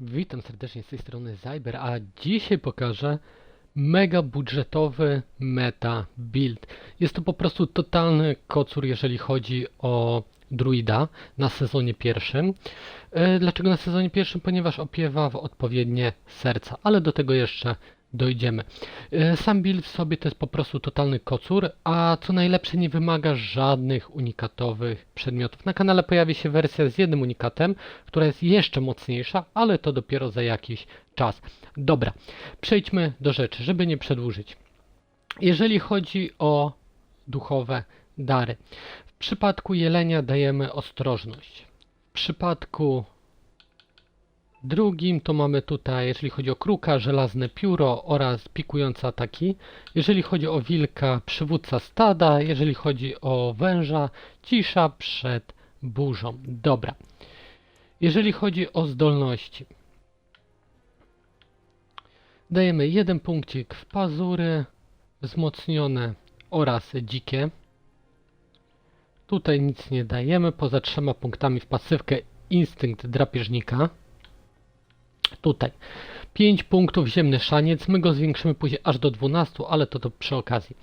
Witam serdecznie z tej strony Zyber, a dzisiaj pokażę mega budżetowy meta build. Jest to po prostu totalny kocur, jeżeli chodzi o druida na sezonie pierwszym. E, Dlaczego na sezonie pierwszym? Ponieważ opiewa w odpowiednie serca, ale do tego jeszcze dojdziemy. E, Sam build sobie to jest po prostu totalny kocur, a co najlepsze nie wymaga żadnych unikatowych przedmiotów. Na kanale pojawi się wersja z jednym unikatem, która jest jeszcze mocniejsza, ale to dopiero za jakiś czas. Dobra, przejdźmy do rzeczy, żeby nie przedłużyć. Jeżeli chodzi o duchowe dary, w przypadku jelenia dajemy ostrożność. W przypadku drugim to mamy tutaj, jeżeli chodzi o kruka, żelazne pióro oraz pikujące ataki. Jeżeli chodzi o wilka, przywódca stada. Jeżeli chodzi o węża, cisza przed burzą. Dobra. Jeżeli chodzi o zdolności, dajemy jeden punkcik w pazury, wzmocnione oraz dzikie. Tutaj nic nie dajemy, poza trzema punktami w pasywkę instynkt drapieżnika. Tutaj 5 punktów ziemny szaniec, my go zwiększymy później aż do 12, ale to, to przy okazji.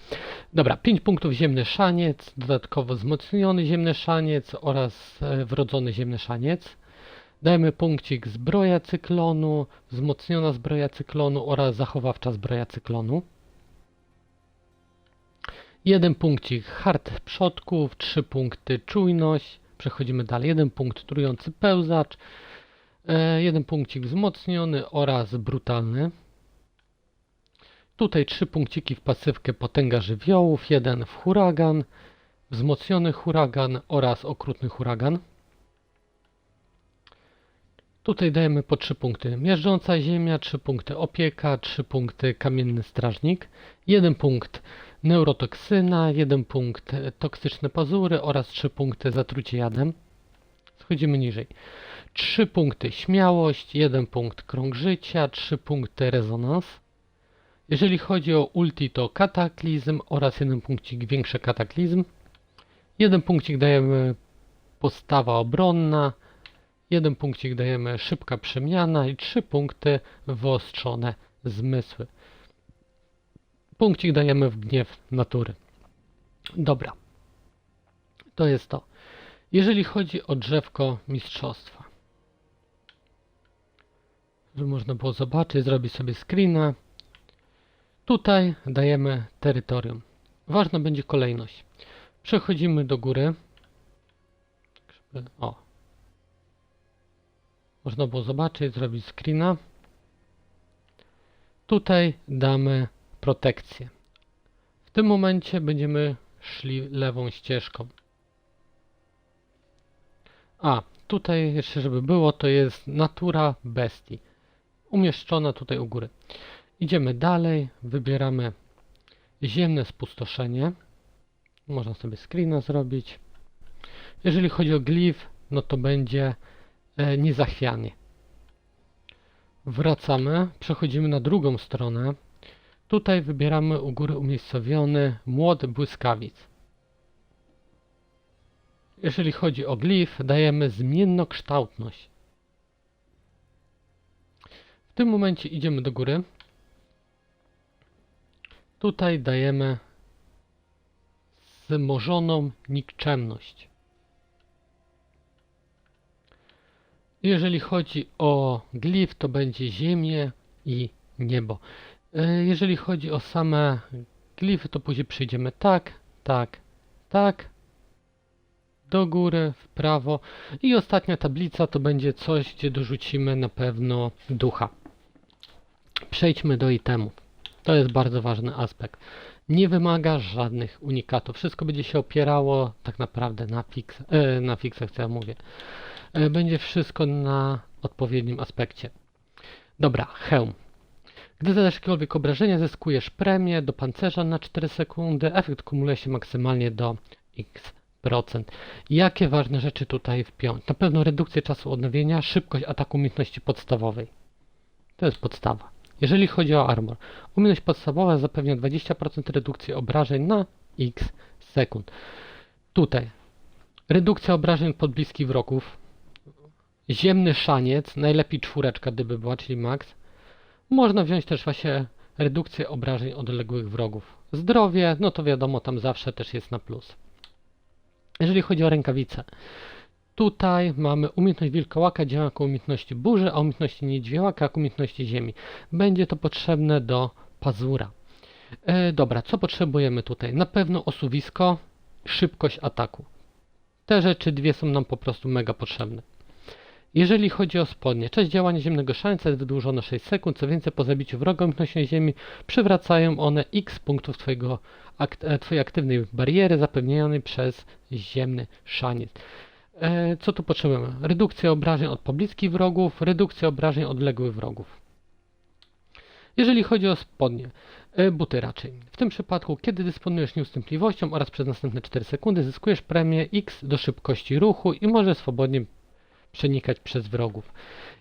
Dobra, 5 punktów ziemny szaniec, dodatkowo wzmocniony ziemny szaniec oraz e, wrodzony ziemny szaniec. Dajemy punkcik zbroja cyklonu, wzmocniona zbroja cyklonu oraz zachowawcza zbroja cyklonu. Jeden punkcik hard przodków, 3 punkty czujność. Przechodzimy dalej. Jeden punkt trujący pełzacz, jeden punkcik wzmocniony oraz brutalny. Tutaj trzy punkciki w pasywkę potęga żywiołów, jeden w huragan, wzmocniony huragan oraz okrutny huragan. Tutaj dajemy po 3 punkty miażdżąca ziemia, 3 punkty opieka, 3 punkty kamienny strażnik, 1 punkt neurotoksyna, 1 punkt e, toksyczne pazury oraz 3 punkty zatrucie jadem. Schodzimy niżej. 3 punkty śmiałość, 1 punkt krąg życia, 3 punkty rezonans. Jeżeli chodzi o ulti to kataklizm oraz 1 punkcik większy kataklizm. 1 punkcik dajemy postawa obronna, Jeden punkcik dajemy szybka przemiana i trzy punkty wyostrzone zmysły. Punkcik dajemy w gniew natury. Dobra. To jest to. Jeżeli chodzi o drzewko mistrzostwa. Żeby można było zobaczyć, zrobić sobie screena. Tutaj dajemy terytorium. Ważna będzie kolejność. Przechodzimy do góry. O, można było zobaczyć, zrobić screena. Tutaj damy protekcję. W tym momencie będziemy szli lewą ścieżką. A, tutaj jeszcze żeby było, to jest natura bestii. Umieszczona tutaj u góry. Idziemy dalej, wybieramy ziemne spustoszenie. Można sobie screena zrobić. Jeżeli chodzi o glif, no to będzie e. Wracamy, przechodzimy na drugą stronę. Tutaj wybieramy u góry umiejscowiony młot błyskawic. Jeżeli chodzi o glif, dajemy zmiennokształtność. W tym momencie idziemy do góry. Tutaj dajemy wzmożoną nikczemność. Jeżeli chodzi o glif, to będzie ziemię i niebo. E, Jeżeli chodzi o same glify, to później przejdziemy tak, tak, tak, do góry, w prawo i ostatnia tablica to będzie coś, gdzie dorzucimy na pewno ducha. Przejdźmy do itemów. To jest bardzo ważny aspekt. Nie wymaga żadnych unikatów. Wszystko będzie się opierało tak naprawdę na, e, na fixach, co ja mówię. E, będzie wszystko na odpowiednim aspekcie. Dobra, hełm. Gdy zadasz jakiekolwiek obrażenia, zyskujesz premię do pancerza na 4 sekundy. Efekt kumuluje się maksymalnie do x%. Jakie ważne rzeczy tutaj wpiąć? Na pewno redukcję czasu odnowienia, szybkość ataku umiejętności podstawowej. To jest podstawa. Jeżeli chodzi o armor, umiejętność podstawowa zapewnia 20% redukcji obrażeń na x sekund. Tutaj redukcja obrażeń pod bliskich wrogów ziemny szaniec, najlepiej czwóreczka, gdyby była, czyli max. Można wziąć też właśnie redukcję obrażeń odległych wrogów. Zdrowie, no to wiadomo, tam zawsze też jest na plus. Jeżeli chodzi o rękawice, tutaj mamy umiejętność wilkołaka, działa jako umiejętności burzy, a umiejętności niedźwiałaka jako umiejętności ziemi. Będzie to potrzebne do pazura. E, dobra, co potrzebujemy tutaj? Na pewno osuwisko, szybkość ataku. Te rzeczy dwie są nam po prostu mega potrzebne. Jeżeli chodzi o spodnie, czas działania ziemnego szaleńca jest wydłużone 6 sekund, co więcej po zabiciu wroga umiejętnością ziemi przywracają one x punktów twojego, akt, e, twojej aktywnej bariery zapewnianej przez ziemny szaniec. E, co tu potrzebujemy? Redukcja obrażeń od pobliskich wrogów, redukcja obrażeń odległych wrogów. Jeżeli chodzi o spodnie, e, buty raczej. W tym przypadku, kiedy dysponujesz nieustępliwością oraz przez następne 4 sekundy zyskujesz premię X do szybkości ruchu i możesz swobodnie przenikać przez wrogów.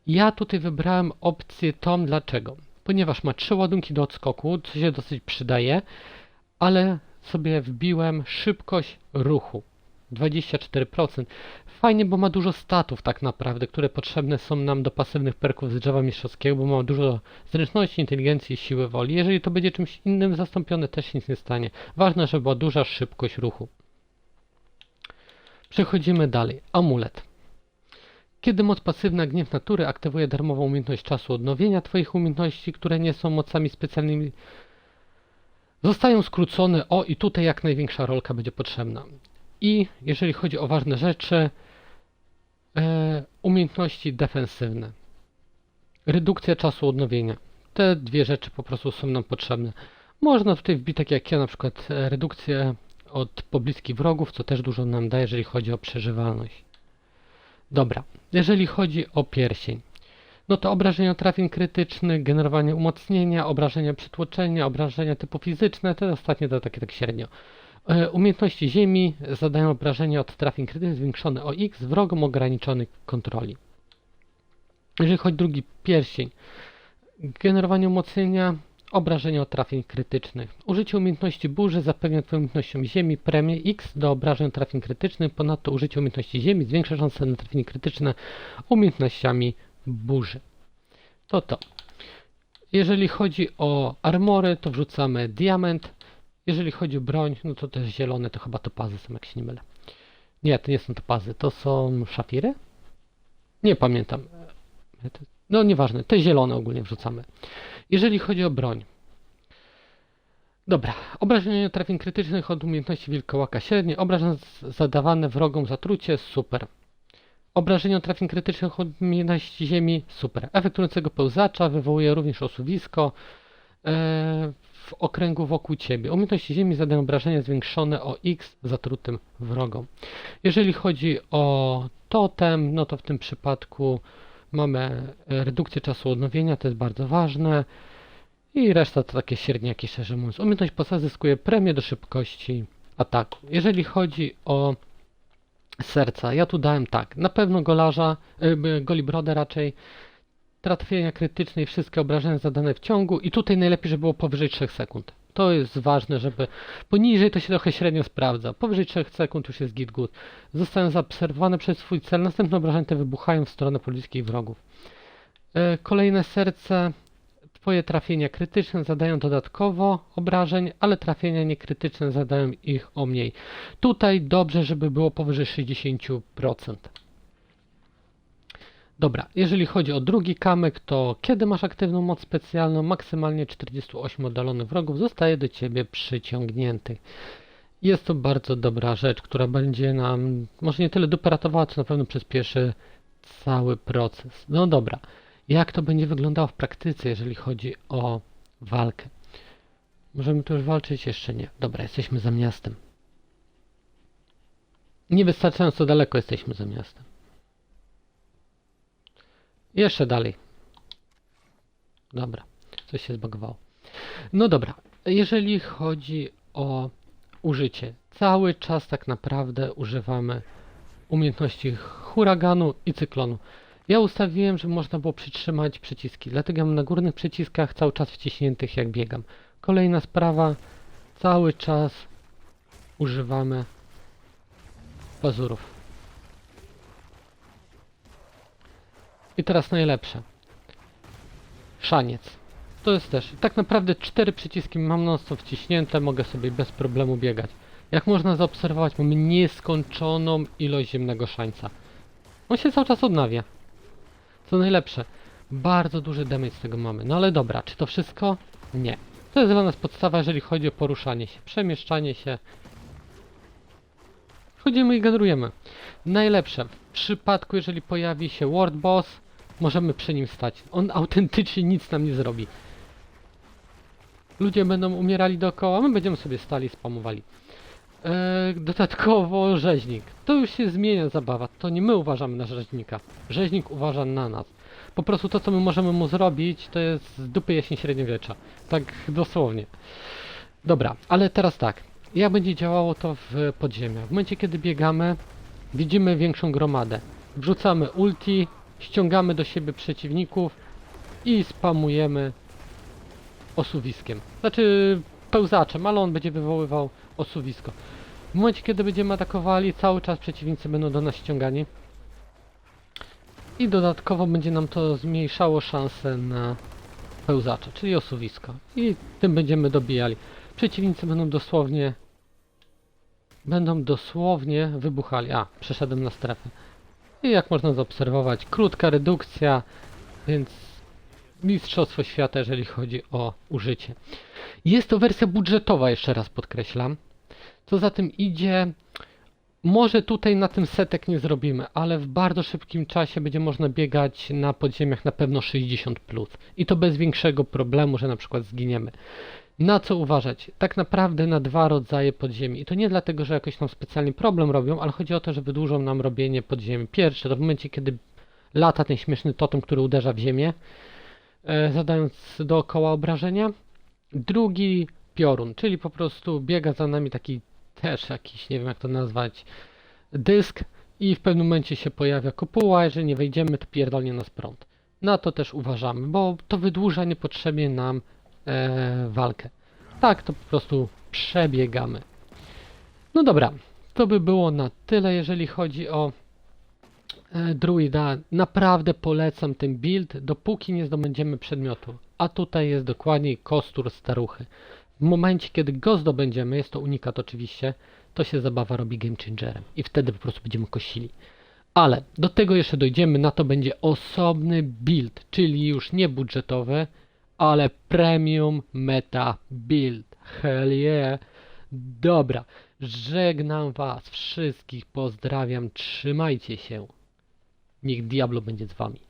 Ja tutaj wybrałem opcję tą, dlaczego? Ponieważ ma trzy ładunki do odskoku, co się dosyć przydaje, ale sobie wbiłem szybkość ruchu. 24%. Fajnie, bo ma dużo statów tak naprawdę, które potrzebne są nam do pasywnych perków z drzewa mistrzowskiego, bo ma dużo zręczności, inteligencji, siły woli. Jeżeli to będzie czymś innym zastąpione, też nic nie stanie. Ważne, żeby była duża szybkość ruchu. Przechodzimy dalej. Amulet. Kiedy moc pasywna Gniew Natury aktywuje darmową umiejętność czasu odnowienia Twoich umiejętności, które nie są mocami specjalnymi, zostają skrócone. O, i tutaj jak największa rolka będzie potrzebna. I jeżeli chodzi o ważne rzeczy, e, umiejętności defensywne. Redukcja czasu odnowienia. Te dwie rzeczy po prostu są nam potrzebne. Można tutaj wbić tak jak ja, na przykład e, redukcję od pobliskich wrogów, co też dużo nam daje, jeżeli chodzi o przeżywalność. Dobra, jeżeli chodzi o pierścień, no to obrażenia trafień krytycznych, generowanie umocnienia, obrażenia przytłoczenia, obrażenia typu fizyczne, te ostatnie to takie tak średnio. E, Umiejętności ziemi zadają obrażenia od trafień krytycznych zwiększone o x wrogom ograniczonych kontroli. Jeżeli chodzi o drugi pierścień, generowanie umocnienia, obrażenia od trafień krytycznych. Użycie umiejętności burzy zapewnia Twoją umiejętnością ziemi premię x do obrażeń od trafień krytycznych. Ponadto użycie umiejętności ziemi zwiększa szanse na trafienie krytyczne umiejętnościami burzy. To to. Jeżeli chodzi o armory, to wrzucamy diament. Jeżeli chodzi o broń, no to też zielone, to chyba topazy są, jak się nie mylę. Nie, to nie są topazy, to są szafiry? Nie pamiętam. No nieważne, te zielone ogólnie wrzucamy. Jeżeli chodzi o broń. Dobra, obrażenia trafień krytycznych od umiejętności wilkołaka średnie, obrażenia zadawane wrogom zatrucie, super. Obrażenia trafień krytycznych od umiejętności ziemi, super. Efektującego pełzacza wywołuje również osuwisko e, w okręgu wokół ciebie. Umiejętności ziemi zadają obrażenia zwiększone o x zatrutym wrogom. Jeżeli chodzi o totem, no to w tym przypadku mamy e, redukcję czasu odnowienia, to jest bardzo ważne. I reszta to takie średniaki, szczerze mówiąc. Umiejętność posa zyskuje premię do szybkości ataku. Jeżeli chodzi o serca, ja tu dałem tak. Na pewno golarza, y, golibrodę raczej, trafienia krytyczne i wszystkie obrażenia zadane w ciągu i tutaj najlepiej, żeby było powyżej 3 sekund. To jest ważne, żeby poniżej to się trochę średnio sprawdza. Powyżej 3 sekund już jest git good. Zostają zaobserwowane przez swój cel. Następne obrażenia te wybuchają w stronę pobliskich wrogów. E, Kolejne serce. Twoje trafienia krytyczne zadają dodatkowo obrażeń, ale trafienia niekrytyczne zadają ich o mniej. Tutaj dobrze, żeby było powyżej 60%. Dobra, jeżeli chodzi o drugi kamyk, to kiedy masz aktywną moc specjalną, maksymalnie 48 oddalonych wrogów zostaje do ciebie przyciągnięty. Jest to bardzo dobra rzecz, która będzie nam może nie tyle dupę ratowała, co na pewno przyspieszy cały proces. No dobra, jak to będzie wyglądało w praktyce, jeżeli chodzi o walkę? Możemy tu już walczyć? Jeszcze nie. Dobra, jesteśmy za miastem. Niewystarczająco daleko jesteśmy za miastem. Jeszcze dalej. Dobra, coś się zbagowało. No dobra, jeżeli chodzi o użycie, cały czas tak naprawdę używamy umiejętności huraganu i cyklonu. Ja ustawiłem, żeby można było przytrzymać przyciski, dlatego ja mam na górnych przyciskach cały czas wciśniętych jak biegam. Kolejna sprawa, cały czas używamy pazurów. I teraz najlepsze. Szaniec. To jest też. Tak naprawdę cztery przyciski mam stop wciśnięte, mogę sobie bez problemu biegać. Jak można zaobserwować, mamy nieskończoną ilość ziemnego szańca. On się cały czas odnawia. Co najlepsze, bardzo duży damage z tego mamy. No ale dobra, czy to wszystko? Nie. To jest dla nas podstawa, jeżeli chodzi o poruszanie się, przemieszczanie się. Chodzimy i generujemy. Najlepsze, przypadku jeżeli pojawi się World Boss, możemy przy nim stać. On autentycznie nic nam nie zrobi. Ludzie będą umierali dookoła, my będziemy sobie stali, spamowali. Eee, dodatkowo rzeźnik. To już się zmienia zabawa. To nie my uważamy na rzeźnika. Rzeźnik uważa na nas. Po prostu to, co my możemy mu zrobić, to jest z dupy jesień średniowiecza. Tak dosłownie. Dobra, ale teraz tak. Jak będzie działało to w podziemiach? W momencie, kiedy biegamy, widzimy większą gromadę. Wrzucamy ulti, ściągamy do siebie przeciwników i spamujemy osuwiskiem. Znaczy pełzaczem, ale on będzie wywoływał osuwisko. W momencie, kiedy będziemy atakowali, cały czas przeciwnicy będą do nas ściągani. I dodatkowo będzie nam to zmniejszało szanse na pełzacza, czyli osuwisko. I tym będziemy dobijali. Przeciwnicy będą dosłownie... Będą dosłownie wybuchali. A, przeszedłem na strefę. I jak można zaobserwować, krótka redukcja, więc mistrzostwo świata, jeżeli chodzi o użycie. Jest to wersja budżetowa, jeszcze raz podkreślam. Co za tym idzie, może tutaj na tym setek nie zrobimy, ale w bardzo szybkim czasie będzie można biegać na podziemiach na pewno 60+. Plus. I to bez większego problemu, że na przykład zginiemy. Na co uważać? Tak naprawdę na dwa rodzaje podziemi. I to nie dlatego, że jakoś nam specjalnie problem robią, ale chodzi o to, że wydłużą nam robienie podziemi. Pierwsze, to w momencie, kiedy lata ten śmieszny totem, który uderza w ziemię, e, zadając dookoła obrażenia. Drugi piorun, czyli po prostu biega za nami taki też jakiś, nie wiem jak to nazwać, dysk i w pewnym momencie się pojawia kopuła, jeżeli nie wejdziemy, to pierdolnie nas prąd. Na to też uważamy, bo to wydłuża niepotrzebnie nam e, walkę. Tak, to po prostu przebiegamy. No dobra, to by było na tyle, jeżeli chodzi o e, druida. Naprawdę polecam ten build, dopóki nie zdobędziemy przedmiotu. A tutaj jest dokładniej kostur staruchy. W momencie, kiedy go zdobędziemy, jest to unikat oczywiście, to się zabawa robi game changerem i wtedy po prostu będziemy kosili. Ale do tego jeszcze dojdziemy, na to będzie osobny build, czyli już nie budżetowy, ale premium meta build. Hell yeah! Dobra, żegnam was wszystkich, pozdrawiam, trzymajcie się. Niech Diablo będzie z wami.